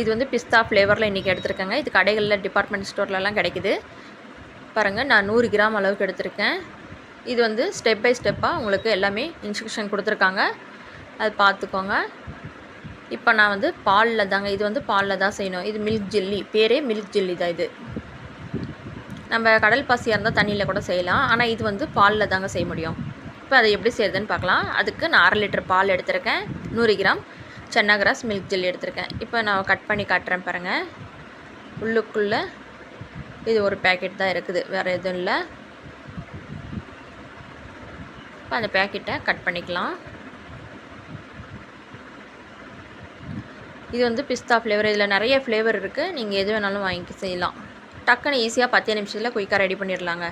இது வந்து பிஸ்தா ஃப்ளேவரில் இன்றைக்கி எடுத்திருக்கேங்க. இது கடைகளில் டிபார்ட்மெண்ட் ஸ்டோர்லலாம் கிடைக்குது. பாருங்கள் நான் நூறு கிராம் அளவுக்கு எடுத்திருக்கேன். இது வந்து ஸ்டெப் பை ஸ்டெப்பாக உங்களுக்கு எல்லாமே இன்ஸ்ட்ரக்ஷன் கொடுத்துருக்காங்க. அது பார்த்துக்கோங்க. இப்போ நான் வந்து பாலில் தாங்க இது வந்து பாலில் தான் செய்யணும். இது மில்க் ஜெல்லி பேரே மில்க் ஜெல்லி தான் இது. நம்ம கடல் பாசியாக இருந்தால் தண்ணியில் கூட செய்யலாம். ஆனால் இது வந்து பாலில் தாங்க செய்ய முடியும். இப்போ அதை எப்படி செய்யுதுன்னு பார்க்கலாம். அதுக்கு நான் அரை லிட்டர் பால் எடுத்திருக்கேன். நூறு gram. China grass milk jelly எடுத்திருக்கேன். இப்போ நான் கட் பண்ணி காட்டுறேன் பாருங்கள் உள்ளுக்குள்ளே இது ஒரு பேக்கெட் தான் இருக்குது. வேறு எதுவும் இல்லை. இப்போ அந்த பேக்கெட்டை கட் பண்ணிக்கலாம். இது வந்து பிஸ்தா ஃப்ளேவர் இதில் நிறைய ஃப்ளேவர் இருக்குது நீங்கள் எது வேணாலும் வாங்கி செய்யலாம். டக்குன்னு ஈஸியாக பத்தே நிமிஷத்தில் குயிக்காக ரெடி பண்ணிடலாங்க.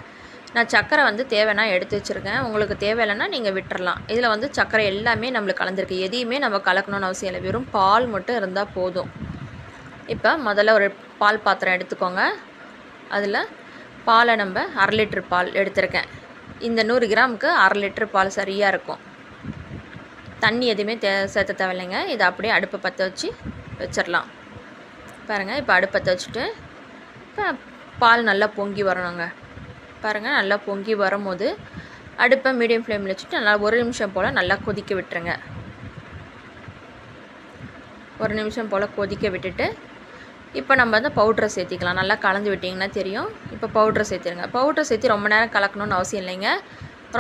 நான் சக்கரை வந்து தேவைன்னா எடுத்து வச்சுருக்கேன். உங்களுக்கு தேவையில்லைன்னா நீங்கள் விட்டுறலாம். இதில் வந்து சக்கரை எல்லாமே நம்மளுக்கு கலந்துருக்கு. எதையுமே நம்ம கலக்கணும்னு அவசியம் இல்லை. வெறும் பால் மட்டும் இருந்தால் போதும். இப்போ முதல்ல ஒரு பால் பாத்திரம் எடுத்துக்கோங்க. அதில் பாலை நம்ம அரை லிட்ரு பால் எடுத்திருக்கேன். இந்த நூறு கிராமுக்கு அரை லிட்ரு பால் சரியாக இருக்கும். தண்ணி எதுவுமே தே சேர்த்த தேவையில்லைங்க. இதை அப்படியே அடுப்பை பற்ற வச்சு வச்சிடலாம் பாருங்கள் இப்போ அடுப்பை வச்சுட்டு இப்போ பால் நல்லா பொங்கி வரணுங்க. பாருங்கள் நல்லா பொங்கி வரும்போது அடுப்பை மீடியம் ஃப்ளேமில் வச்சுட்டு நல்லா ஒரு நிமிஷம் போல் நல்லா கொதிக்க விட்டுருங்க. ஒரு நிமிஷம் போல் கொதிக்க விட்டுட்டு இப்போ நம்ம வந்து பவுட்ரை சேர்த்திக்கலாம். நல்லா கலந்து விட்டிங்கன்னா தெரியும். இப்போ பவுட்ரை சேர்த்துருங்க. பவுட்ரை சேர்த்து ரொம்ப நேரம் கலக்கணும்னு அவசியம் இல்லைங்க.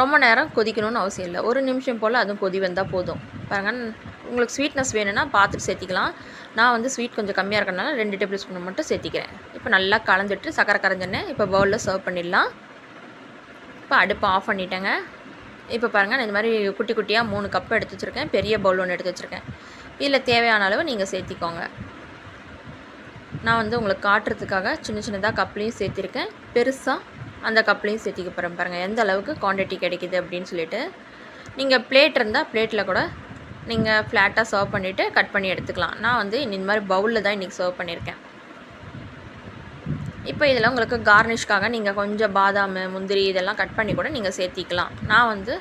ரொம்ப நேரம் கொதிக்கணும்னு அவசியம் இல்லை. ஒரு நிமிஷம் போல் அதுவும் கொதி வந்தால் போதும். பாருங்கள் உங்களுக்கு ஸ்வீட்னஸ் வேணும்னா பார்த்துட்டு சேர்த்திக்கலாம். நான் வந்து ஸ்வீட் கொஞ்சம் கம்மியாக இருக்கனால ரெண்டு டேபிள் ஸ்பூன் மட்டும் சேர்த்திக்கிறேன். இப்போ நல்லா கலந்துட்டு சக்கரை கரைஞ்சோன்னே இப்போ பவுலில் சர்வ் பண்ணிடலாம். இப்போ அடுப்பை ஆஃப் பண்ணிட்டேங்க. இப்போ பாருங்கள் நான் இந்த மாதிரி குட்டி குட்டியாக மூணு கப் எடுத்து வச்சுருக்கேன். பெரிய பவுல் ஒன்று எடுத்து வச்சுருக்கேன். இதில் தேவையான அளவு நீங்கள் சேர்த்திக்கோங்க. நான் வந்து உங்களுக்கு காட்டுறதுக்காக சின்ன சின்னதாக கப்லேயும் சேர்த்திருக்கேன். பெருசாக அந்த கப்லேயும் சேர்த்திக்க போகிறேன் பாருங்கள் எந்த அளவுக்கு குவான்டிட்டி கிடைக்கிது அப்படின்னு சொல்லிட்டு. நீங்கள் பிளேட் இருந்தால் பிளேட்டில் கூட நீங்கள் ஃப்ளாட்டாக சர்வ் பண்ணிவிட்டு கட் பண்ணி எடுத்துக்கலாம். நான் வந்து இந்த மாதிரி பவுலில் தான் இன்றைக்கி சர்வ் பண்ணியிருக்கேன் இப்போ இதில் உங்களுக்கு கார்னிஷ்காக நீங்கள் கொஞ்சம் பாதாம் முந்திரி இதெல்லாம் கட் பண்ணி கூட நீங்கள் சேர்த்திக்கலாம். நான் வந்து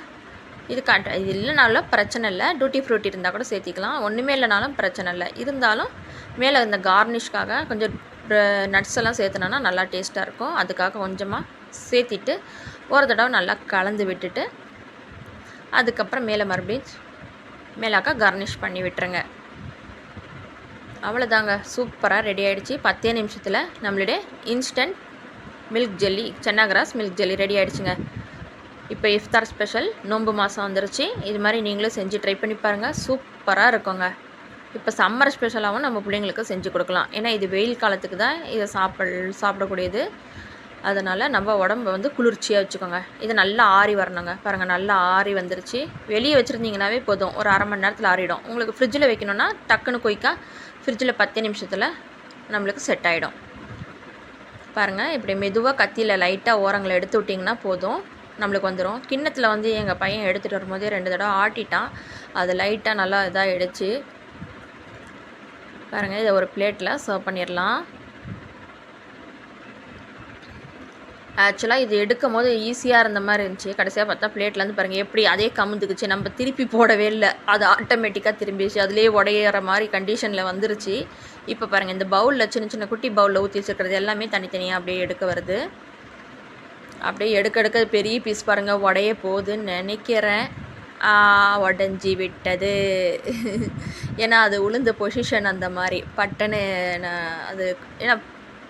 இது கட் இது இல்லைனாலும் பிரச்சனை இல்லை. டூட்டி ஃப்ரூட்டி இருந்தால் கூட சேர்த்திக்கலாம். ஒன்றுமே இல்லைனாலும் பிரச்சனை இல்லை. இருந்தாலும் மேலே இந்த கார்னிஷ்காக கொஞ்சம் நட்ஸ் எல்லாம் சேர்த்துனோன்னா நல்லா டேஸ்ட்டாக இருக்கும். அதுக்காக கொஞ்சமாக சேர்த்திட்டு ஒரு தடவை நல்லா கலந்து விட்டுட்டு அதுக்கப்புறம் மேலே மறுபடியும் மேலாக்கா கார்னிஷ் பண்ணி விட்டுருங்க. அவ்வளோதாங்க சூப்பராக ரெடி ஆகிடுச்சு பத்தே நிமிஷத்தில் நம்மளுடைய instant milk jelly China grass milk jelly ready ஆகிடுச்சுங்க இப்போ இஃப்தார் ஸ்பெஷல் நோன்பு மாதம் வந்துருச்சு. இது மாதிரி நீங்களும் செஞ்சு ட்ரை பண்ணி பாருங்கள் சூப்பராக இருக்குங்க. இப்போ சம்மர் ஸ்பெஷலாகவும் நம்ம பிள்ளைங்களுக்கு செஞ்சு கொடுக்கலாம். ஏன்னா இது வெயில் காலத்துக்கு தான் இதை சாப்பிட சாப்பிடக்கூடியது. அதனால் நம்ம உடம்ப வந்து குளிர்ச்சியாக வச்சுக்கோங்க. இது நல்லா ஆறி வரணுங்க. பாருங்கள் நல்லா ஆறி வந்துருச்சு. வெளியே வச்சுருந்தீங்கன்னாவே போதும். ஒரு அரை மணி நேரத்தில் ஆறிடும். உங்களுக்கு ஃப்ரிட்ஜில் வைக்கணுன்னா டக்குன்னு குயிக்காக ஃப்ரிட்ஜில் பத்து நிமிஷத்தில் நம்மளுக்கு செட் ஆகிடும் பாருங்கள் இப்படி மெதுவாக கத்தியில் லைட்டாக ஓரங்களை எடுத்து விட்டிங்கன்னா போதும். நம்மளுக்கு வந்துடும் கிண்ணத்தில் வந்து எங்கள் பையன் எடுத்துகிட்டு வரும்போதே ரெண்டு தடவை ஆட்டிட்டான். அது லைட்டாக நல்லா இதாக எடுத்து பாருங்கள் இதை ஒரு பிளேட்டில் சர்வ் பண்ணிடலாம் ஆக்சுவலாக இது எடுக்கும் போது ஈஸியாக இருந்த மாதிரி இருந்துச்சு. கடைசியாக பார்த்தா பிளேட்லேருந்து பாருங்கள் எப்படி அதே கமுந்துக்குச்சு நம்ம திருப்பி போடவே இல்லை. அது ஆட்டோமேட்டிக்காக திரும்பிச்சு அதுலேயே உடையிற மாதிரி கண்டிஷனில் வந்துருச்சு. இப்போ பாருங்கள் இந்த பவுலில் சின்ன சின்ன குட்டி பவுலில் ஊற்றி வச்சுருக்கிறது எல்லாமே தனித்தனியாக அப்படியே எடுக்க வருது. அப்படியே எடுக்க எடுக்க பெரிய பீஸ் பாருங்கள் உடைய போகுதுன்னு நினைக்கிறேன். உடஞ்சி விட்டது. ஏன்னா அது உளுந்த பொசிஷன் அந்த மாதிரி. பட்டன்னு நான் அது ஏன்னா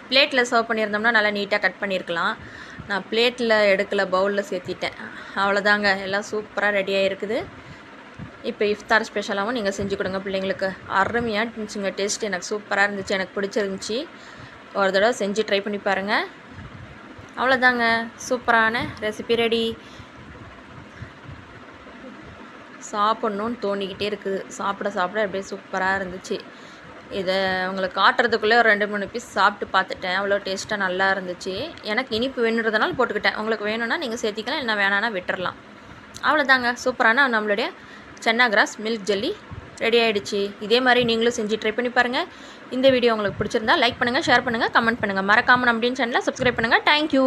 பிளேட்டில் சர்வ் பண்ணியிருந்தோம்னா நல்லா நீட்டாக கட் பண்ணியிருக்கலாம். நான் பிளேட்டில் எடுக்கலை பவுலில் சேர்த்திட்டேன். அவ்வளோதாங்க எல்லாம் சூப்பராக ரெடியாக இருக்குது இப்போ இஃப்தார் ஸ்பெஷலாகவும் நீங்கள் செஞ்சு கொடுங்க பிள்ளைங்களுக்கு. அருமையாக இருந்துச்சுங்க. டேஸ்ட் எனக்கு சூப்பராக இருந்துச்சு. எனக்கு பிடிச்சிருந்துச்சி. ஒரு தடவை செஞ்சு ட்ரை பண்ணி பாருங்கள் அவ்வளோதாங்க சூப்பரான ரெசிபி ரெடி சாப்பிட்ணுன்னு தோணிக்கிட்டே இருக்குது. சாப்பிட சாப்பிட அப்படியே சூப்பராக இருந்துச்சு. இதை உங்களுக்கு காட்டுறதுக்குள்ளே ஒரு ரெண்டு மூணு பீஸ் சாப்பிட்டு பார்த்துட்டேன். அவ்வளோ டேஸ்ட்டாக நல்லா இருந்துச்சு. எனக்கு இனிப்பு வேணுன்றதுனால போட்டுக்கிட்டேன். உங்களுக்கு வேணும்னா நீங்கள் சேர்த்திக்கலாம் இல்லை வேணான்னா விட்டுறலாம். அவ்வளோதாங்க. சூப்பரான நம்மளுடைய China grass milk jelly ready ஆகிடுச்சு இதே மாதிரி நீங்களும் செஞ்சு ட்ரை பண்ணி பாருங்கள் இந்த வீடியோ உங்களுக்கு பிடிச்சிருந்தா லைக் பண்ணுங்கள் ஷேர் பண்ணுங்கள் கமெண்ட் பண்ணுங்கள் மறக்காமல் அப்படின்னு சேனலை சப்ஸ்கிரைப் பண்ணுங்கள் தேங்க்யூ